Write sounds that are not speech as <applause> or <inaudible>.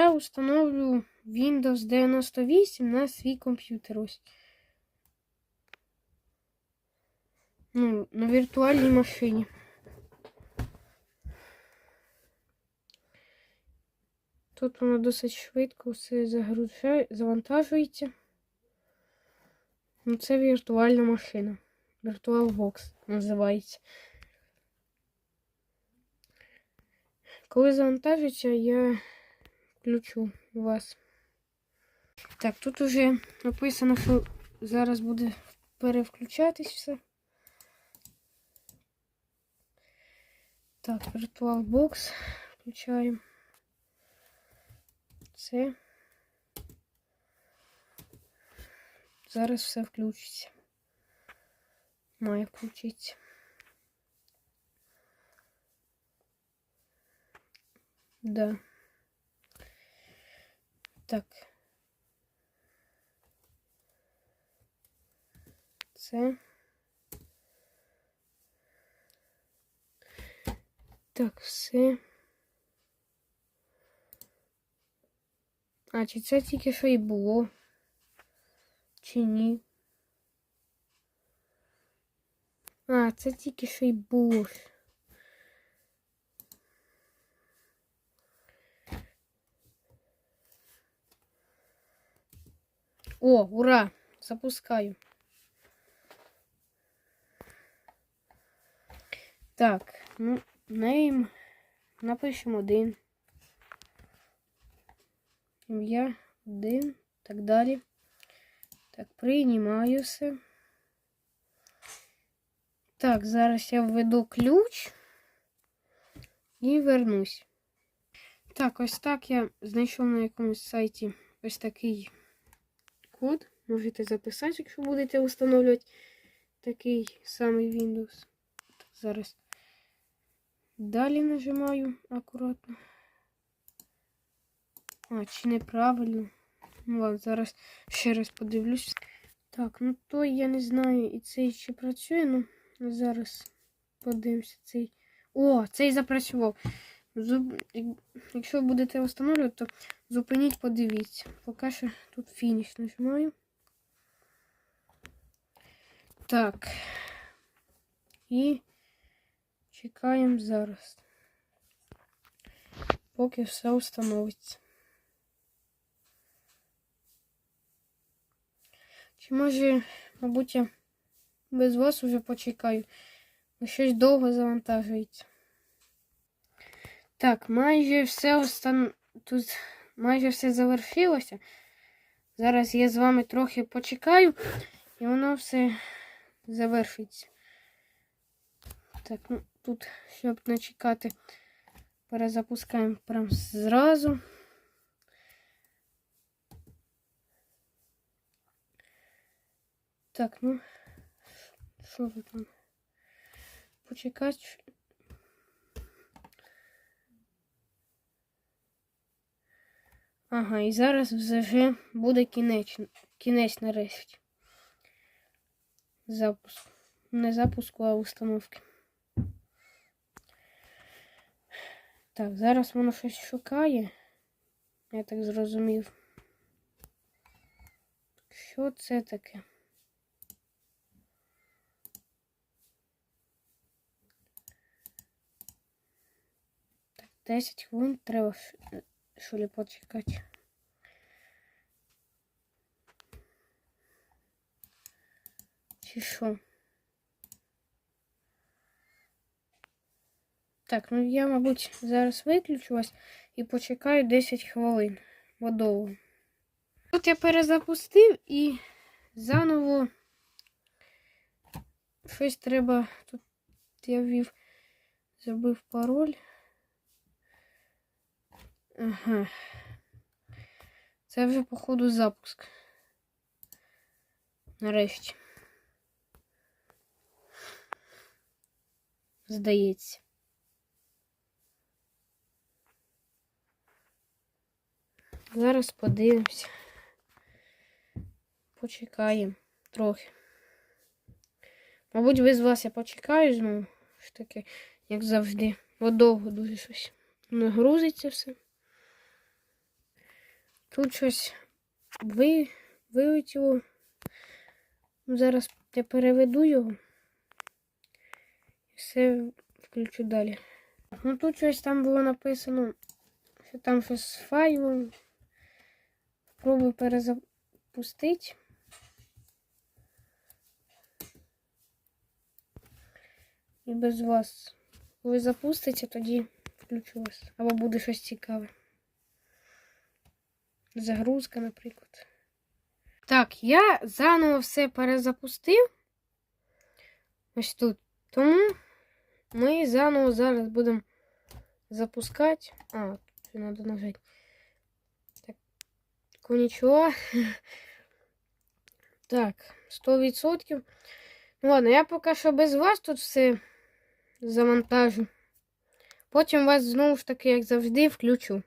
Я установлю Windows 98 на свій комп'ютер. Ось. Ну, на віртуальній машині. Тут воно досить швидко все загружає, завантажується. Ну, це віртуальна машина. VirtualBox називається. Коли завантажиться, я включу вас. Так, тут уже написано, що зараз буде перевключатись все. Так, VirtualBox включаємо. Це. Зараз все включиться. Має включитися. Да. Так. Це. Так, все. А, чи це тільки що і було? Чи ні? А, це тільки що й було. О, ура! Запускаю. Так, ну, name. Напишемо один. Ім'я один. Так далі. Так, приймаю все. Так, зараз я введу ключ і вернусь. Так, ось так я знайшов на якомусь сайті ось такий код. Можете записати, якщо будете встановлювати такий самий Windows. Зараз далі нажимаю акуратно. А, чи неправильно? Ну ладно, зараз ще раз подивлюсь. Так, ну той я не знаю, і цей ще працює, ну зараз подивимося цей. О, цей запрацював. Якщо будете встановлювати, то зупиніть, подивіться. Поки що тут фініш нажимаю. Так. І чекаємо зараз. Поки все встановиться. Чи може, мабуть, я без вас уже почекаю. Щось довго завантажується. Так, майже все остан... тут майже все завершилося. Зараз я з вами трохи почекаю, і воно все завершиться. Так, ну тут, щоб не чекати, перезапускаємо прям зразу. Так, ну, що ви там? Почекати. Ага, і зараз вже буде кінець, кінець нарешті. Запуск. Не запуску, а установки. Так, зараз воно щось шукає. Я так зрозумів. Що це таке? Так, 10 хвилин треба що ли почекати. Чи що? Так, ну я, мабуть, зараз виключу вас і почекаю 10 хвилин. Бо довго. Тут я перезапустив і заново щось треба. Тут я ввів, забив пароль. Ага. Це вже, походу, запуск. Нарешті. Здається. Зараз подивимося. Почекаємо трохи. Мабуть, без вас я почекаю знову. Ж таки, як завжди. Бо довго дуже щось. Не грузиться все. Тут щось ви... вилетіло. Ну, Зараз я переведу його. І все включу далі. Ну тут щось там було написано, що там щось з файлом. Спробую перезапустити. І без вас. Коли запуститься, тоді включу вас. Або буде щось цікаве. Загрузка, наприклад. Так, я заново все перезапустив. Ось тут. Тому ми заново зараз будемо запускати. А, тут треба нажати. Так, нічого. <laughs> Так, 100%. Ну ладно, я поки що без вас тут все завантажу. Потім вас знову ж таки, як завжди, включу.